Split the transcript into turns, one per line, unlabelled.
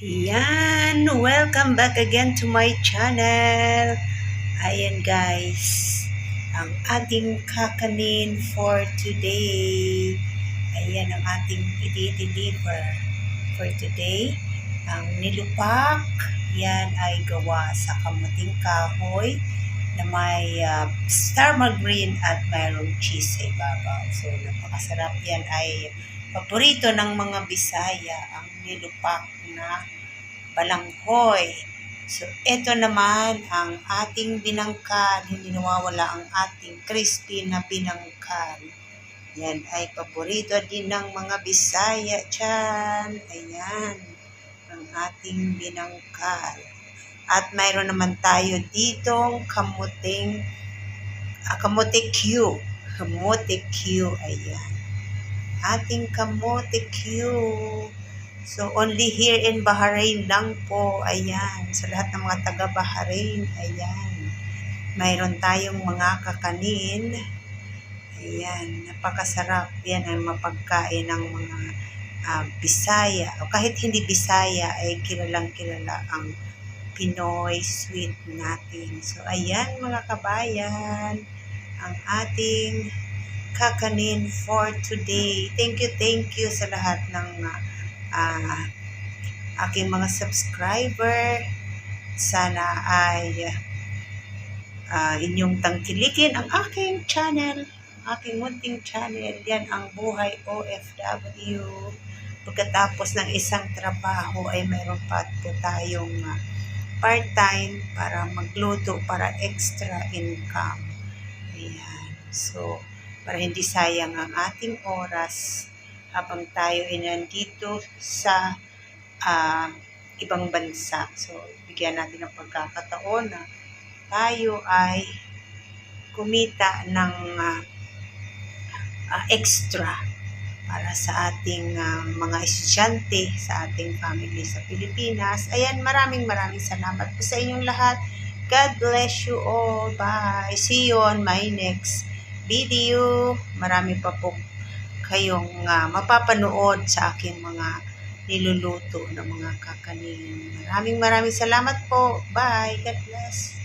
Yan, welcome back again to my channel. Ayan guys, ang ating kakanin for today. Ayan ang ating i-deliver for today. Ang nilupak, yan ay gawa sa kamuting kahoy na may uh, star green at mayroong cheese sa ibabaw. So, napakasarap yan ay paborito ng mga Bisaya ang nilupak na balanghoy. So, ito naman ang ating binangkal. Hindi nawawala ang ating crispy na binangkal. Yan ay paborito din ng mga Bisaya dyan. Ayan, ang ating binangkal. At mayroon naman tayo ditong kamuting, ah, kamote Q. Kamote Q, ayan. Ating kamote Q. So, only here in Bahrain lang po. Ayan. Sa lahat ng mga taga Bahrain. Ayan. Mayroon tayong mga kakanin. Ayan. Napakasarap. Yan ang mapagkain ng mga uh, Bisaya. O kahit hindi Bisaya, ay kilalang kilala ang Pinoy sweet natin. So, ayan mga kabayan. Ang ating kakanin for today. Thank you, thank you sa lahat ng uh, aking mga subscriber. Sana ay uh, inyong tangkilikin ang aking channel, aking munting channel. Yan ang buhay OFW. Pagkatapos ng isang trabaho ay mayroon pa po tayong uh, part-time para magluto para extra income. Ayan. So, para hindi sayang ang ating oras habang tayo ay nandito sa uh, ibang bansa. So, bigyan natin ng pagkakataon na tayo ay kumita ng uh, uh, extra para sa ating uh, mga estudyante, sa ating family sa Pilipinas. Ayan, maraming maraming salamat po sa inyong lahat. God bless you all. Bye. See you on my next video. Marami pa po kayong uh, mapapanood sa aking mga niluluto ng mga kakanin. Maraming maraming salamat po. Bye. God bless.